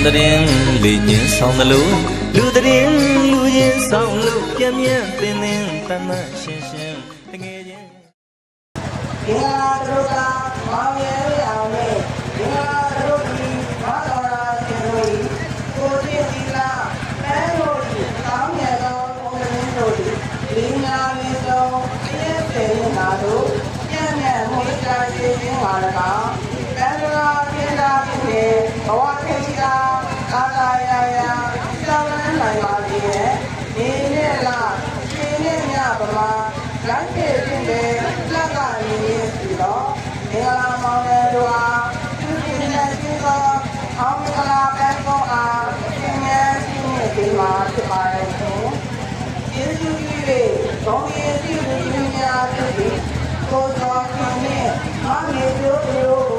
န်တရင်လေညင်ဆောင်သလိုလူတရင်လူရင်ဆောင်လို့ပြင်းပြင်းပင်ပင်တမတ်ရှင်းရှင်းတငယ်ချင်းဒီငါတို့ကမောင်ရဲရအောင်လေဒီငါတို့ဒီဘာတော်ရာကျေတို့ကိုတိတိလာအဲတို့ဒီကောင်းမြတ်သောဘုံရင်းတို့ဒီဒီငါလေးဆုံးအရေးပေနာတို့ပြည့်မြတ်မှုကြကျေးခြင်းပါလကားဘယ်လိုပြေလာဖြစ်ဘဝခေတ္တကာသာယာယာစောင်းနိုင်ပါလေဒီနေ့လားဒီနေ့ညပမာလမ်းပြေခြင်းတဲ့လက်ကရင်းစီတော့မင်္ဂလာမောင်ရဲ့တို့အားသူပြင်းတဲ့ရှိသောအောင်မင်္ဂလာပဲပေါ်အားသင်ရဲ့ရှိနေဒီမှာဖြစ်ပါရဲ့ရှင် ကျေးဇူးကြီးတွေဘုံရည်ရှိသူများတို့ဒီကိုယ်တော်ရှင်နဲ့အမေတို့တို့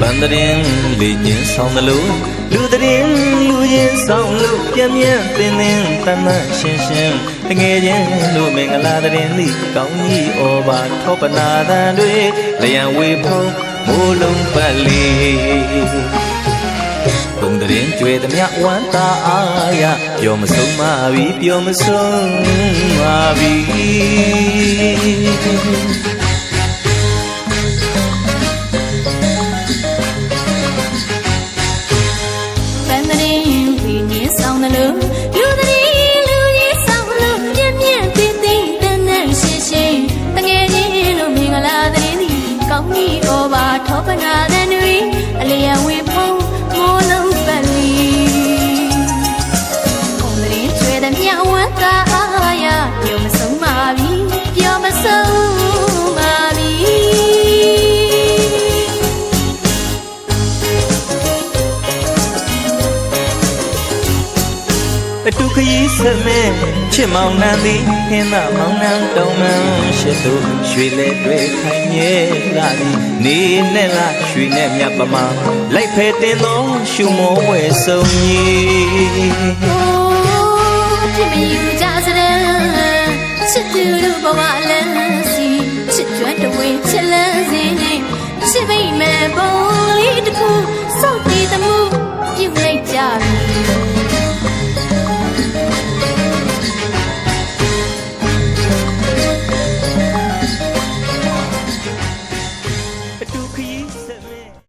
ဗန်တရင်လေညင်ဆောင်သလိုလူတရင်လူရင်ဆောင်လို့ပြင်းပြင်းပင်ပင်တမတ်ရှင်းရှင်းတငယ်ချင်းတို့မင်္ဂလာတရင်သည်ကောင်းကြီးဩဘာထောပနာတန်တွေလျံဝေဖုံးမိုးလုံးပတ်လီဘုံတရင်ကျွေသမျှဝမ်းသာအားရပျော်မဆုံးပါပြီပျော်မဆုံးပါပြီပ ဩ အတူခရီးဆက်မဲ့ချစ်မောင်နှံသည်ဟင်းသာမောင်နှံတောင်းမှန်ရှစ်တို့ရွှေလဲတွေခိုင်မြဲလာသည်နေနဲ့လားရွှေနဲ့မြတ်ပမာလိုက်ဖဲတင်သောရှုမောဝဲဆုံးကြီးပြမယူကြစရန်ချစ်သူတို့ဘဝလန်းစီချစ်ကျွမ်းတဝင်းချစ်လန်းစင်းနေချစ်မိတ်မဲ့ပုံလေးတစ်ခုစော